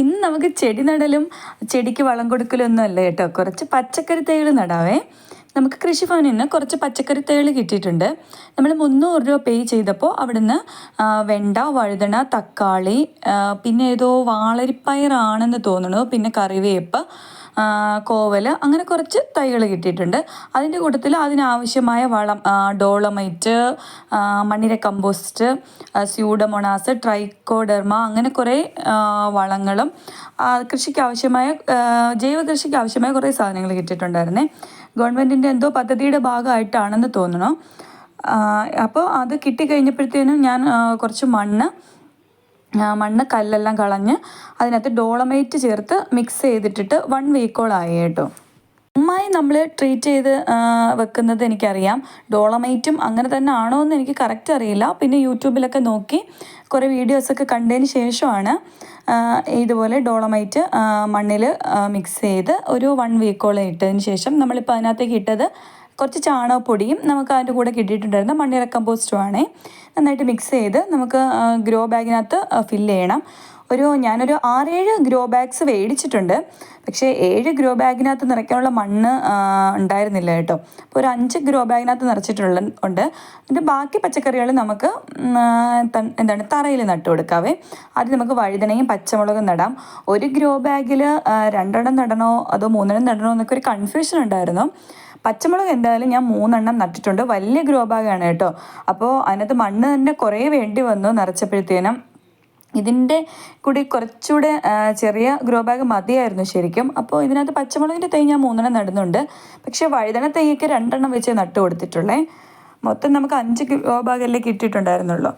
ഇന്ന് നമുക്ക് ചെടി നടലും ചെടിക്ക് വളം കൊടുക്കലും ഒന്നും അല്ല കേട്ടോ. കുറച്ച് പച്ചക്കറി തൈകൾ നടാവേ. നമുക്ക് കൃഷിഭവനിൽ നിന്ന് കുറച്ച് പച്ചക്കറി തൈകൾ കിട്ടിയിട്ടുണ്ട്. നമ്മൾ മുന്നൂറ് രൂപ പേ ചെയ്തപ്പോൾ അവിടുന്ന് വെണ്ട വഴുതണ തക്കാളി പിന്നെ ഏതോ വാളരിപ്പയറാണെന്ന് തോന്നുന്നു. പിന്നെ കറിവേപ്പ് ആ, കോവൽ അങ്ങനെ കുറച്ച് തൈകൾ കിട്ടിയിട്ടുണ്ട്. അതിന്റെ കൂട്ടത്തിൽ അതിനാവശ്യമായ വളം ഡോളമൈറ്റ് മണ്ണിര കമ്പോസ്റ്റ് സ്യൂഡമൊണാസ് ട്രൈക്കോഡെർമ അങ്ങനെ കുറേ വളങ്ങളും കൃഷിക്ക് ആവശ്യമായ ജൈവ കൃഷിക്ക് ആവശ്യമായ കുറേ സാധനങ്ങൾ കിട്ടിയിട്ടുണ്ടായിരുന്നേ. ഗവൺമെന്റിന്റെ എന്തോ പദ്ധതിയുടെ ഭാഗമായിട്ടാണെന്ന് തോന്നുന്നു. അപ്പോൾ അത് കിട്ടിക്കഴിഞ്ഞപ്പോഴത്തേനും ഞാൻ കുറച്ച് മണ്ണ് മണ്ണ് കല്ലെല്ലാം കളഞ്ഞ് അതിനകത്ത് ഡോളമൈറ്റ് ചേർത്ത് മിക്സ് ചെയ്തിട്ടിട്ട് വൺ വീക്കോളായി കേട്ടോ. നന്നായി നമ്മൾ ട്രീറ്റ് ചെയ്ത് വെക്കുന്നത് എനിക്കറിയാം. ഡോളമൈറ്റും അങ്ങനെ തന്നെ ആണോ എന്ന് എനിക്ക് കറക്റ്റ് അറിയില്ല. പിന്നെ യൂട്യൂബിലൊക്കെ നോക്കി കുറേ വീഡിയോസൊക്കെ കണ്ടതിന് ശേഷമാണ് ഇതുപോലെ ഡോളമൈറ്റ് മണ്ണിൽ മിക്സ് ചെയ്ത് ഒരു വൺ വീക്കോളം ഇട്ടതിന് ശേഷം നമ്മളിപ്പോൾ അതിനകത്തേക്ക് ഇട്ടത് കുറച്ച് ചാണകപ്പൊടിയും നമുക്ക് അതിന്റെ കൂടെ കിട്ടിയിട്ടുണ്ടായിരുന്ന മണ്ണിര കമ്പോസ്റ്റുമാണേ നന്നായിട്ട് മിക്സ് ചെയ്ത് നമുക്ക് ഗ്രോ ബാഗിനകത്ത് ഫില്ല് ചെയ്യണം. ഒരു ഞാനൊരു ആറേഴ് ഗ്രോ ബാഗ്സ് മേടിച്ചിട്ടുണ്ട് പക്ഷേ ഏഴ് ഗ്രോ ബാഗിനകത്ത് നിറയ്ക്കാനുള്ള മണ്ണ് ഉണ്ടായിരുന്നില്ല കേട്ടോ. അപ്പോൾ ഒരു അഞ്ച് ഗ്രോ ബാഗിനകത്ത് നിറച്ചിട്ടുള്ള ഉണ്ട്. അതിന്റെ ബാക്കി പച്ചക്കറികൾ നമുക്ക് എന്താണ് തറയിൽ നട്ടു കൊടുക്കാവേ. ആദ്യം നമുക്ക് വഴുതനയും പച്ചമുളകും നടാം. ഒരു ഗ്രോ ബാഗിൽ രണ്ടെണ്ണം നടണോ അതോ മൂന്നെണ്ണം നടണോ എന്നൊക്കെ ഒരു കൺഫ്യൂഷൻ ഉണ്ടായിരുന്നു. പച്ചമുളക് എന്തായാലും ഞാൻ മൂന്നെണ്ണം നട്ടിട്ടുണ്ട്. വലിയ ഗ്രോ ബാഗാണ് കേട്ടോ. അപ്പോൾ അതിനകത്ത് മണ്ണ് തന്നെ കുറേ വേണ്ടി വന്നു നിറച്ചപ്പോഴത്തേനും. ഇതിന്റെ കൂടി കുറച്ചുകൂടെ ചെറിയ ഗ്രോ ബാഗ് മതിയായിരുന്നു ശരിക്കും. അപ്പോൾ ഇതിനകത്ത് പച്ചമുളകിന്റെ തൈ ഞാൻ മൂന്നെണ്ണം നടുന്നുണ്ട്. പക്ഷേ വഴുതന തൈയൊക്കെ രണ്ടെണ്ണം വെച്ച് നട്ടു കൊടുത്തിട്ടുള്ളേ. മൊത്തം നമുക്ക് അഞ്ച് ഗ്രോ ബാഗല്ലേ കിട്ടിയിട്ടുണ്ടായിരുന്നുള്ളൂ.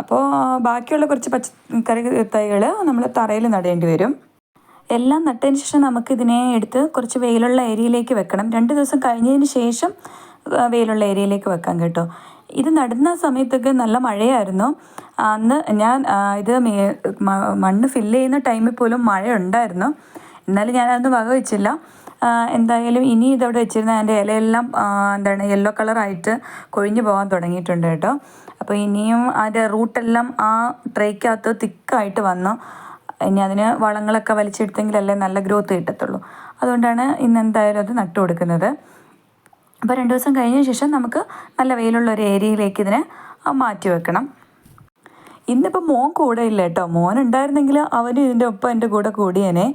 അപ്പോൾ ബാക്കിയുള്ള കുറച്ച് പച്ചക്കറി തൈകൾ നമ്മൾ തറയിൽ നടേണ്ടി വരും. എല്ലാം നട്ടതിന് ശേഷം നമുക്ക് ഇതിനെ എടുത്ത് കുറച്ച് വെയിലുള്ള ഏരിയയിലേക്ക് വെക്കണം. രണ്ട് ദിവസം കഴിഞ്ഞതിന് ശേഷം വെയിലുള്ള ഏരിയയിലേക്ക് വെക്കാം കേട്ടോ. ഇത് നടുന്ന സമയത്തൊക്കെ നല്ല മഴയായിരുന്നു. അന്ന് ഞാൻ ഇത് മണ്ണ് ഫില്ല് ചെയ്യുന്ന ടൈമിൽ പോലും മഴ ഉണ്ടായിരുന്നു എന്നാലും ഞാനതൊന്നും വക വെച്ചില്ല എന്തായാലും ഇനി ഇതവിടെ വെച്ചിരുന്ന അതിന്റെ ഇലയെല്ലാം എന്താണ് യെല്ലോ കളറായിട്ട് കൊഴിഞ്ഞു പോകാൻ തുടങ്ങിയിട്ടുണ്ട് കേട്ടോ. അപ്പോൾ ഇനിയും അതിന്റെ റൂട്ടെല്ലാം ആ ട്രേക്കകത്ത് തിക്കായിട്ട് വന്നു. ഇനി അതിന് വളങ്ങളൊക്കെ വലിച്ചെടുത്തെങ്കിലല്ലേ നല്ല ഗ്രോത്ത് കിട്ടത്തുള്ളൂ. അതുകൊണ്ടാണ് ഇന്ന് എന്തായാലും അത് നട്ടു കൊടുക്കുന്നത്. അപ്പോൾ രണ്ട് ദിവസം കഴിഞ്ഞ ശേഷം നമുക്ക് നല്ല വെയിലുള്ള ഒരു ഏരിയയിലേക്ക് ഇതിനെ മാറ്റി വെക്കണം. ഇന്നിപ്പോൾ മോൻ കൂടെ ഇല്ല കേട്ടോ. മോൻ ഉണ്ടായിരുന്നെങ്കിൽ അവനും ഇതിന്റെ ഒപ്പം എന്റെ കൂടെ കൂടിയേനെ.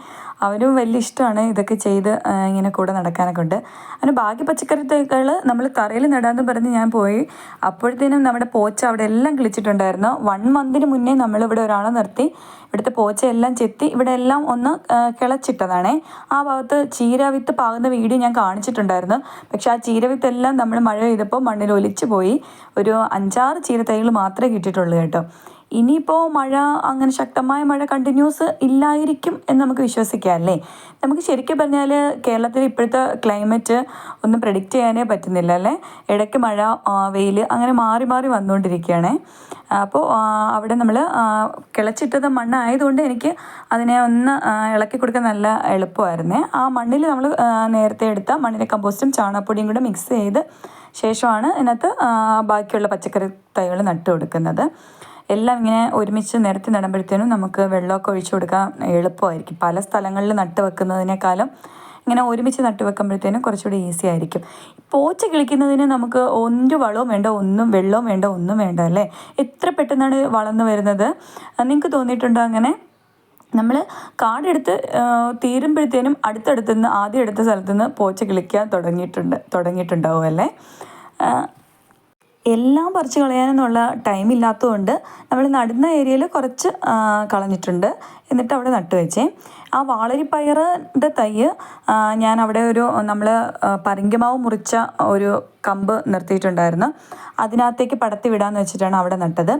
അവനും വലിയ ഇഷ്ടമാണ് ഇതൊക്കെ ചെയ്ത് ഇങ്ങനെ കൂടെ നടക്കാനൊക്കെ ഉണ്ട്. അങ്ങനെ ബാക്കി പച്ചക്കറി തൈകൾ നമ്മൾ തറയിൽ നടാമെന്ന് പറഞ്ഞ് ഞാൻ പോയി. അപ്പോഴത്തേനും നമ്മുടെ പോച്ച അവിടെ എല്ലാം കിളിച്ചിട്ടുണ്ടായിരുന്നു. വൺ മന്തിന് മുന്നേ നമ്മൾ ഇവിടെ ഒരാളെ നിർത്തി. ഇവിടുത്തെ പോച്ച എല്ലാം ചെത്തി ഇവിടെ എല്ലാം ഒന്ന് കിളച്ചിട്ടതാണേ. ആ ഭാഗത്ത് ചീരവിത്ത് പാകുന്ന വീഡിയോ ഞാൻ കാണിച്ചിട്ടുണ്ടായിരുന്നു. പക്ഷെ ആ ചീരവിത്ത് എല്ലാം നമ്മൾ മഴ പെയ്തപ്പോൾ മണ്ണിൽ ഒലിച്ചു പോയി. ഒരു അഞ്ചാറ് ചീര തൈകൾ മാത്രമേ കിട്ടിയിട്ടുള്ളൂ കേട്ടോ. ഇനിയിപ്പോൾ മഴ അങ്ങനെ ശക്തമായ മഴ കണ്ടിന്യൂസ് ഇല്ലായിരിക്കും എന്ന് നമുക്ക് വിശ്വസിക്കാം അല്ലേ? നമുക്ക് ശരിക്കും പറഞ്ഞാൽ കേരളത്തിൽ ഇപ്പോഴത്തെ ക്ലൈമറ്റ് ഒന്നും പ്രഡിക്റ്റ് ചെയ്യാനേ പറ്റുന്നില്ല അല്ലേ? ഇടയ്ക്ക് മഴ വെയിൽ അങ്ങനെ മാറി മാറി വന്നുകൊണ്ടിരിക്കുകയാണ്. അപ്പോൾ അവിടെ നമ്മൾ കിളച്ചിട്ടത് മണ്ണായതുകൊണ്ട് എനിക്ക് അതിനെ ഒന്ന് ഇളക്കി കൊടുക്കാൻ നല്ല എളുപ്പമായിരുന്നേ. ആ മണ്ണിൽ നമ്മൾ നേരത്തെ എടുത്ത മണ്ണിന്റെ കമ്പോസ്റ്റും ചാണകപ്പൊടിയും കൂടെ മിക്സ് ചെയ്ത് ശേഷമാണ് ഇതിനകത്ത് ബാക്കിയുള്ള പച്ചക്കറി തൈകൾ നട്ടു കൊടുക്കുന്നത് എല്ലാം ഇങ്ങനെ ഒരുമിച്ച് നിരത്തി നടുമ്പോഴത്തേനും നമുക്ക് വെള്ളമൊക്കെ ഒഴിച്ചു കൊടുക്കാൻ എളുപ്പമായിരിക്കും. പല സ്ഥലങ്ങളിൽ നട്ട് വെക്കുന്നതിനേക്കാളും ഇങ്ങനെ ഒരുമിച്ച് നട്ട് വെക്കുമ്പോഴത്തേനും കുറച്ചുകൂടി ഈസി ആയിരിക്കും. പോച്ച കിളിക്കുന്നതിന് നമുക്ക് ഒരു വളവും വേണ്ട ഒന്നും വെള്ളവും വേണ്ട ഒന്നും വേണ്ട അല്ലേ? എത്ര പെട്ടെന്നാണ് വളർന്നു വരുന്നത്? നിങ്ങൾക്ക് തോന്നിയിട്ടുണ്ടോ അങ്ങനെ? നമ്മൾ കാടെടുത്ത് തീരുമ്പോഴത്തേനും അടുത്തടുത്തുനിന്ന് ആദ്യം എടുത്ത സ്ഥലത്തുനിന്ന് പോച്ച കിളിക്കാൻ തുടങ്ങിയിട്ടുണ്ട് തുടങ്ങിയിട്ടുണ്ടാവും അല്ലേ? എല്ലാം പറിച്ച് കളയാനെന്നുള്ള ടൈം ഇല്ലാത്തതുകൊണ്ട് നമ്മൾ നടുന്ന ഏരിയയിൽ കുറച്ച് കളഞ്ഞിട്ടുണ്ട്. എന്നിട്ട് അവിടെ നട്ടു വെച്ചേ. ആ വാളരിപ്പയറിന്റെ തൈ ഞാൻ അവിടെ ഒരു നമ്മൾ പരിങ്കമാവ് മുറിച്ച ഒരു കമ്പ് നിർത്തിയിട്ടുണ്ടായിരുന്നു. അതിനകത്തേക്ക് പടത്തി വിടാമെന്ന് വെച്ചിട്ടാണ് അവിടെ നട്ടത്.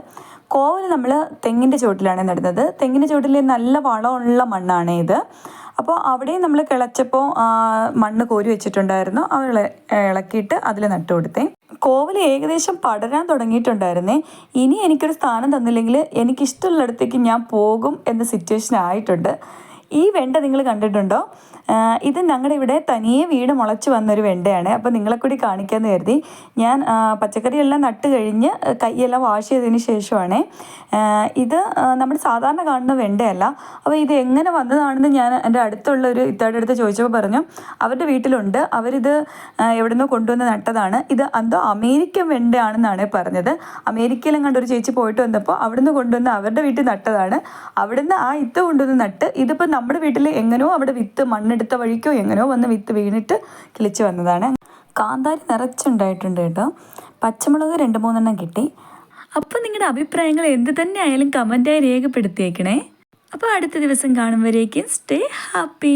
കോവൽ നമ്മൾ തെങ്ങിന്റെ ചുവട്ടിലാണ് നടുന്നത്. തെങ്ങിന്റെ ചുവട്ടിൽ നല്ല വളമുള്ള മണ്ണാണ് ഇത്. അപ്പോൾ അവിടെയും നമ്മൾ കിളച്ചപ്പോൾ മണ്ണ് കോരി വെച്ചിട്ടുണ്ടായിരുന്നു. അവൾ ഇളക്കിയിട്ട് അതിൽ നട്ടു കൊടുത്തേ. കോവൽ ഏകദേശം പടരാൻ തുടങ്ങിയിട്ടുണ്ടായിരുന്നേ. ഇനി എനിക്കൊരു സ്ഥാനം തന്നില്ലെങ്കിൽ എനിക്കിഷ്ടമുള്ളിടത്തേക്ക് ഞാൻ പോകും എന്ന സിറ്റുവേഷൻ ആയിട്ടുണ്ട്. ഈ വെണ്ട നിങ്ങൾ കണ്ടിട്ടുണ്ടോ? ഇത് ഞങ്ങളുടെ ഇവിടെ തനിയെ വീട് മുളച്ച് വന്നൊരു വെണ്ടയാണ്. അപ്പോൾ നിങ്ങളെ കൂടി കാണിക്കാമെന്ന് കരുതി ഞാൻ പച്ചക്കറിയെല്ലാം നട്ട് കഴിഞ്ഞ് കൈയെല്ലാം വാഷ് ചെയ്തതിന് ശേഷമാണ് ഇത് നമ്മൾ സാധാരണ കാണുന്ന വെണ്ടയല്ല. അപ്പോൾ ഇത് എങ്ങനെ വന്നതാണെന്ന് ഞാൻ എന്റെ അടുത്തുള്ള ഒരു ഇത്താടെ അടുത്ത് ചോദിച്ചപ്പോൾ പറഞ്ഞു അവരുടെ വീട്ടിലുണ്ട്. അവരിത് എവിടെ എവിടുന്നോ കൊണ്ടുവന്ന് നട്ടതാണ്. ഇത് എന്തോ അമേരിക്കൻ വെണ്ടയാണെന്നാണ് പറഞ്ഞത്. അമേരിക്കയിലും കണ്ട ഒരു ചേച്ചി പോയിട്ട് വന്നപ്പോൾ അവിടുന്ന് കൊണ്ടുവന്ന് അവരുടെ വീട്ടിൽ നട്ടതാണ്. അവിടുന്ന് ആ ഇത്ത് കൊണ്ടുവന്ന് നട്ട് ഇതിപ്പോൾ നമ്മുടെ വീട്ടിൽ എങ്ങനെയോ അവിടെ വിത്ത് മണ്ണെടുത്ത വഴിക്കോ എങ്ങനെയോ വന്ന് വിത്ത് വീണിട്ട് കിളിച്ച് വന്നതാണ്. കാന്താരി നിറച്ചുണ്ടായിട്ടുണ്ട് കേട്ടോ. പച്ചമുളക് രണ്ട് മൂന്നെണ്ണം കിട്ടി. അപ്പോൾ നിങ്ങളുടെ അഭിപ്രായങ്ങൾ എന്ത് തന്നെ ആയാലും കമന്റായി രേഖപ്പെടുത്തിയേക്കണേ. അപ്പോൾ അടുത്ത ദിവസം കാണുമ്പോഴേക്കും സ്റ്റേ ഹാപ്പി